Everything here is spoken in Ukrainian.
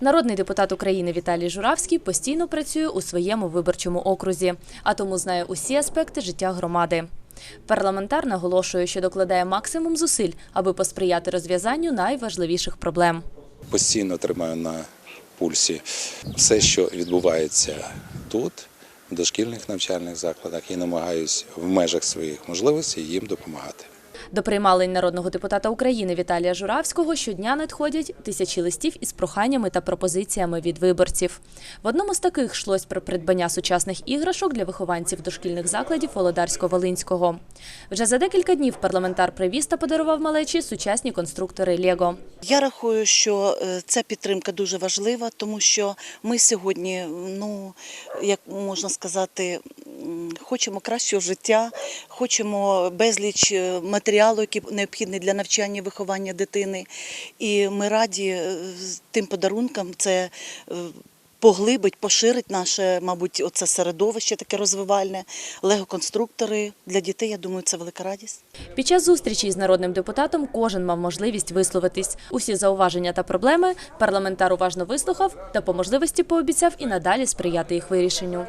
Народний депутат України Віталій Журавський постійно працює у своєму виборчому окрузі, а тому знає усі аспекти життя громади. Парламентар наголошує, що докладає максимум зусиль, аби посприяти розв'язанню найважливіших проблем. постійно тримаю на пульсі все, що відбувається тут, в дошкільних навчальних закладах, і намагаюся в межах своїх можливостей їм допомагати. До приймалень народного депутата України Віталія Журавського щодня надходять тисячі листів із проханнями та пропозиціями від виборців. В одному з таких йшлось про придбання сучасних іграшок для вихованців дошкільних закладів Володарсько-Волинського. Вже за декілька днів парламентар привіз та подарував малечі сучасні конструктори Лего. Я рахую, що е, ця підтримка дуже важлива, тому що ми сьогодні, ну як можна сказати, хочемо кращого життя, хочемо безліч е, матеріалу, який необхідний для навчання і виховання дитини. І ми раді е, тим подарункам це. е, Поглибить, поширить наше, мабуть, оце середовище таке розвивальне, лего-конструктори для дітей. Я думаю, це велика радість. Під час зустрічі із народним депутатом кожен мав можливість висловитись. Усі зауваження та проблеми парламентар уважно вислухав та по можливості пообіцяв і надалі сприяти їх вирішенню.